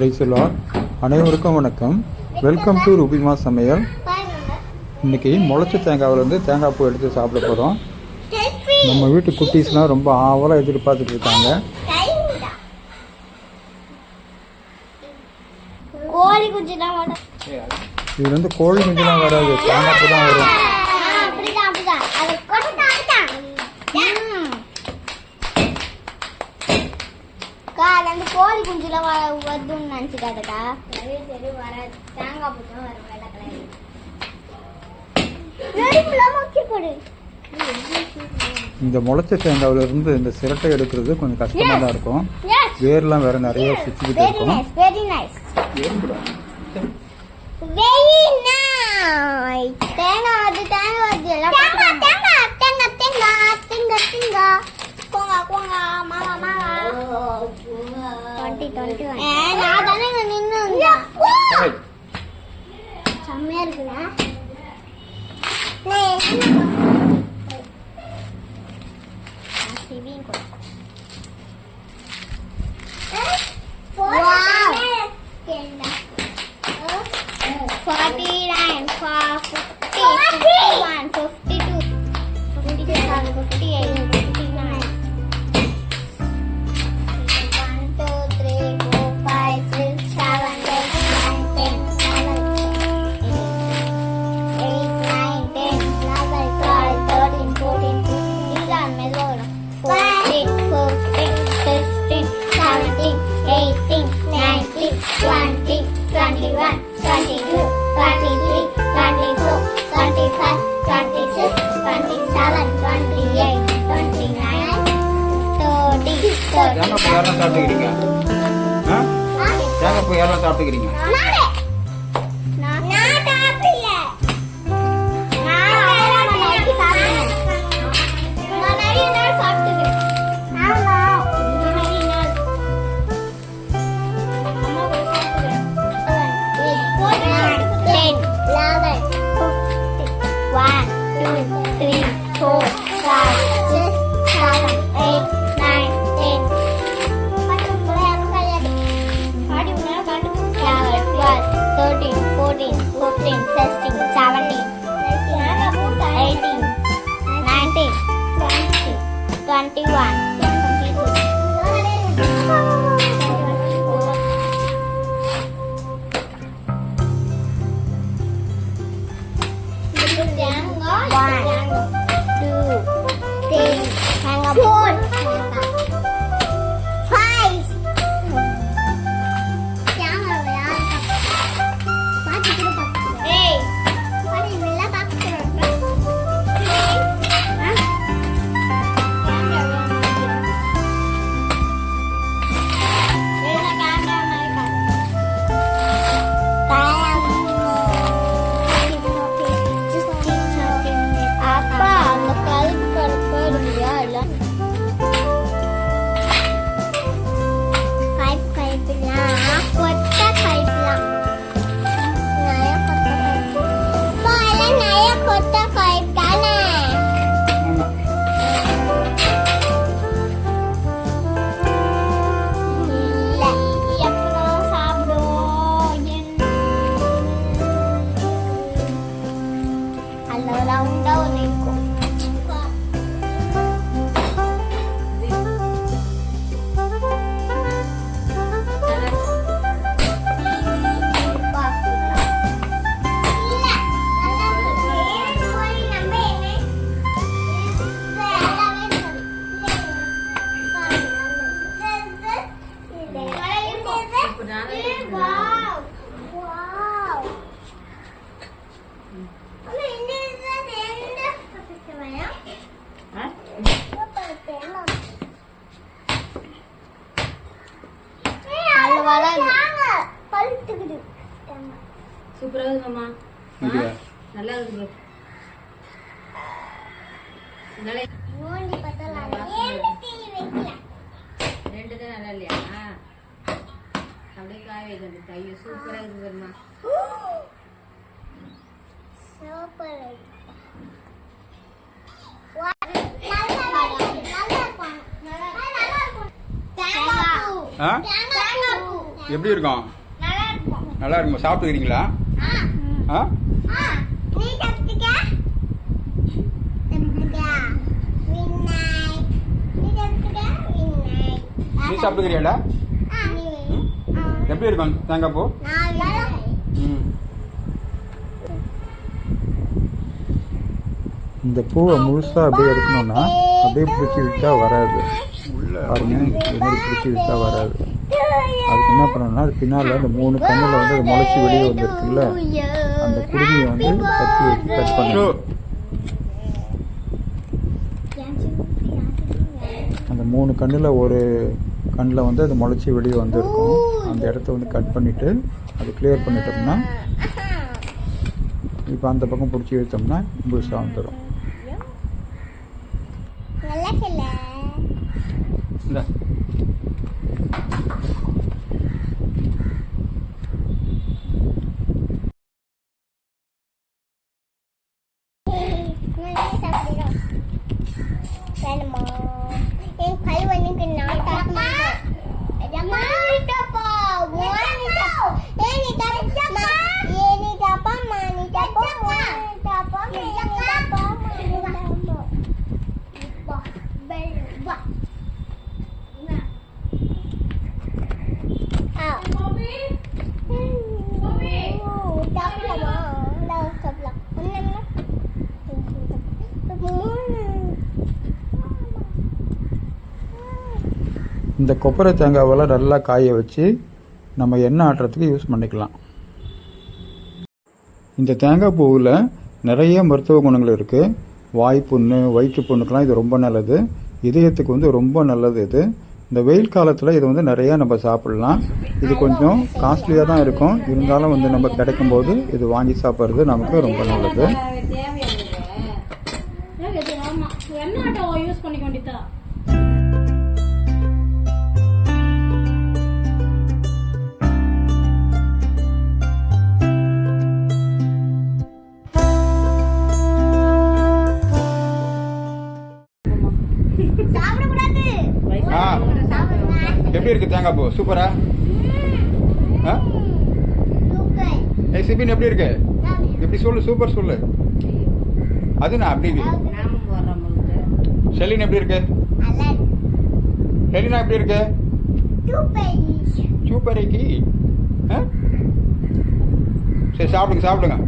பிரைசலா அனைவருக்கும் வணக்கம். Welcome to Rubima சமையல் இன்னைக்கு முளைச்ச தேங்காவிலேருந்து தேங்காய் பூ எடுத்து சாப்பிட போகிறோம் நம்ம வீட்டு குட்டீஸ்லாம் ரொம்ப ஆவலாக எதிர்பார்த்துட்டு இருக்காங்க. இது வந்து கோழி குஞ்சுலாம் வராது. தேங்காய் பூ தான் வரும். கோழி குஞ்சுல வ- வருதுன்னு நினைச்சுக்காதக்கா. சரி சரி வர தேங்காய் பூ தான் வரும் வெள்ளை கலர் வெடிப்புலாம் முக்கி போடு இந்த முளைச்ச தேங்காவிலேருந்து இந்த சிரட்டை எடுக்கிறது கொஞ்சம் கஷ்டமாக தான் இருக்கும். வேர்லாம் வேற நிறைய சுற்றிக்கிட்டு வெரி இருக்கும். Nice very nice very nice தேங்காய் வருது தேங்காய் வருது. எல்லாம் தேங்காய் தேங்காய் தேங்காய் தேங்காய் தேங்காய் தேங்காய். போங்க போங்க. மாமா மாமா. செம்மையா இருக்குல்ல தேங்காய் பூ யாரெல்லாம் சாப்பிட்டுக்கிறீங்க? ஆ? தேங்காய் பூ யாரெல்லாம் சாப்பிட்டுக்கிறீங்க? இல்லையா நல்லா வைக்கல? ரெண்டு தான் நல்லா இல்லையா? அப்படியே காய வைக்கிறது கையை சூப்பரா இருக்குது பாருமா சூப்பர் இருக்கு. வா- நல்லா இருக்கு. நல்லா இருக்கும். நல்லா இருக்கும். தேங்காய் பூ. ஆ? தேங்காய் பூ. எப்படி இருக்கும்? நல்லா இருக்கும். நல்லா இருக்குமா? சாப்பிட்டுக்கிறீங்களா? நீ சாப்பிட்டுக்கிறியாடா? ஆ நீ எப்படி இருக்கும்? தேங்காய் பூ? இந்த பூவை முழுசாக அப்படியே எடுக்கணும்னா அப்படியே பிடிச்சி விட்டா வராது. பாருங்க இது மாதிரி பிடிச்சி விட்டா வராது. அதுக்கு என்ன பண்ணணும்னா அது பின்னால் அந்த மூணு கண்ணில் வந்து அது முளைச்சி வெளியே வந்துருக்குல்ல? குருவியை வந்து கத்தி கட் ஷோ பண்ணணும் அந்த மூணு கண்ணில் ஒரு கண்ணில் வந்து அது முளைச்சி வெளியே வந்திருக்கும். அந்த இடத்த வந்து கட் பண்ணிவிட்டு அது கிளியர் பண்ணிட்டோம்னா இப்போ அந்த பக்கம் பிடிச்சி இழுத்தோம்னா முழுசாக வந்துடும் இந்த. Ini dapat, ini dapat, ini dapat, ini dapat. இந்த கொப்பரை தேங்காவெல்லாம் நல்லா காய வச்சு நம்ம எண்ணெய் ஆட்டுறதுக்கு யூஸ் பண்ணிக்கலாம். இந்த தேங்காய் பூவில் நிறைய மருத்துவ குணங்கள் இருக்குது வாய்ப்புண்ணு வயிற்று புண்ணுக்கெல்லாம் இது ரொம்ப நல்லது. இதயத்துக்கு வந்து ரொம்ப நல்லது இது. இந்த வெயில் காலத்தில் இது வந்து நிறையா நம்ம சாப்பிட்லாம். இது கொஞ்சம் காஸ்ட்லியாக தான் இருக்கும். இருந்தாலும் வந்து நம்ம கிடைக்கும்போது இது வாங்கி சாப்பிட்றது நமக்கு ரொம்ப நல்லது. ஆ. எப்படி இருக்கு தேங்காய் பூ? சூப்பரா? ஆ? ஏய் சிபின் எப்படி இருக்கு? எப்படி சொல்லு சூப்பர் சொல்லு. அது நான் அப்படி ஷெலின் எப்படி இருக்கு? ஷெலினா எப்படி இருக்கு? சூப்பர். சூப்பர் ஏக்கி. ஆ? சரி சாப்பிடுங்க சாப்பிடுங்க.